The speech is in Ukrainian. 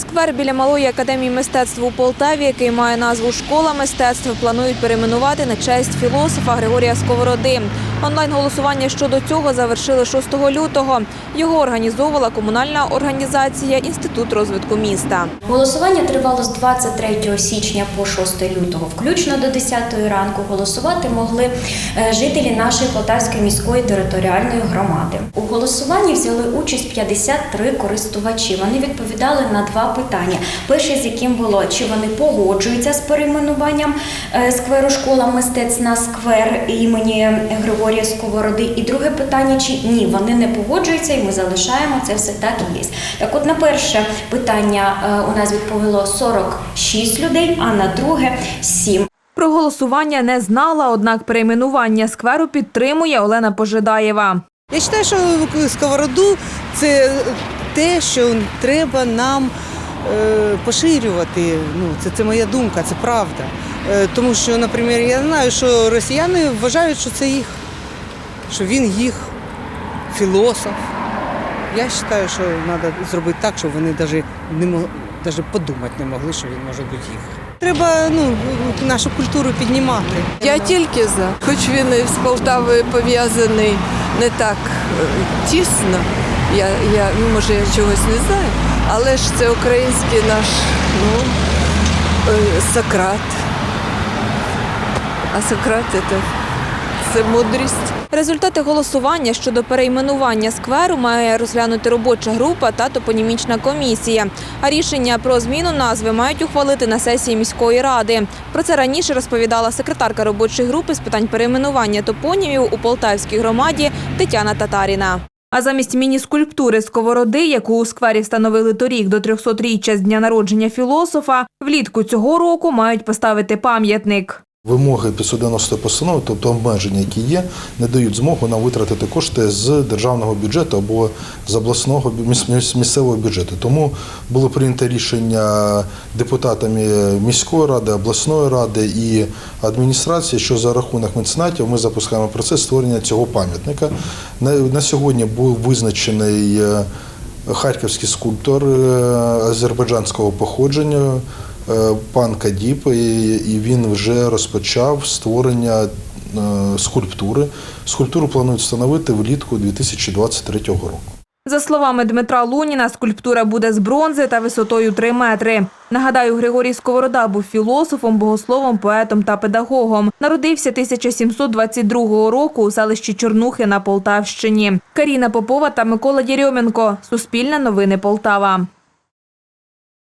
Сквер біля малої академії мистецтв у Полтаві, який має назву Школа мистецтв, планують перейменувати на честь філософа Григорія Сковороди. Онлайн-голосування щодо цього завершили 6 лютого. Його організовувала комунальна організація Інститут розвитку міста. Голосування тривало з 23 січня по 6 лютого, включно до 10 ранку. Голосувати могли е, жителі нашої Полтавської міської територіальної громади. У голосуванні взяли участь 53 користувачі. Вони відповідали на два питання. Перше з яким було чи вони погоджуються з перейменуванням е, скверу школа мистецтв на сквер імені Григорія Сковороди. І друге питання, чи ні, вони не погоджуються, і ми залишаємо це все так і є. Так, от на перше питання е, у нас відповіло 46 людей, а на друге 7. Про голосування не знала, однак перейменування скверу підтримує Олена Пожидаєва. Я вважаю, що сковороду це те, що треба нам е, поширювати. Ну, це, це моя думка, це правда. Е, тому що, наприклад, я знаю, що росіяни вважають, що це їх, що він їх філософ. Я вважаю, що треба зробити так, щоб вони навіть не мог, навіть подумати не могли, що він може бути їх. Треба ну, нашу культуру піднімати. Я тільки за, хоч він з Полтавою пов'язаний не так е, тісно. Я, я, ну, може, я чогось не знаю, але ж це український наш ну, е, Сократ. А Сократ це, це мудрість. Результати голосування щодо перейменування скверу має розглянути робоча група та топонімічна комісія. А рішення про зміну назви мають ухвалити на сесії міської ради. Про це раніше розповідала секретарка робочої групи з питань перейменування топонімів у Полтавській громаді Тетяна Татаріна. А замість міні-скульптури сковороди, яку у сквері встановили торік до 300-річчя з дня народження філософа, влітку цього року мають поставити пам'ятник. Вимоги 590 постанови, тобто обмеження, які є, не дають змогу нам витратити кошти з державного бюджету або з обласного місцевого бюджету. Тому було прийнято рішення депутатами міської ради, обласної ради і адміністрації, що за рахунок меценатів ми запускаємо процес створення цього пам'ятника. На, на сьогодні був визначений е, харківський скульптор е, азербайджанського походження. Е, Пан Кадіп, і він вже розпочав створення е, скульптури. Скульптуру планують встановити влітку 2023 року. За словами Дмитра Луніна, скульптура буде з бронзи та висотою 3 метри. Нагадаю, Григорій Сковорода був філософом, богословом, поетом та педагогом. Народився 1722 року у селищі Чорнухи на Полтавщині. Каріна Попова та Микола Дєрьоменко. Суспільне новини Полтава.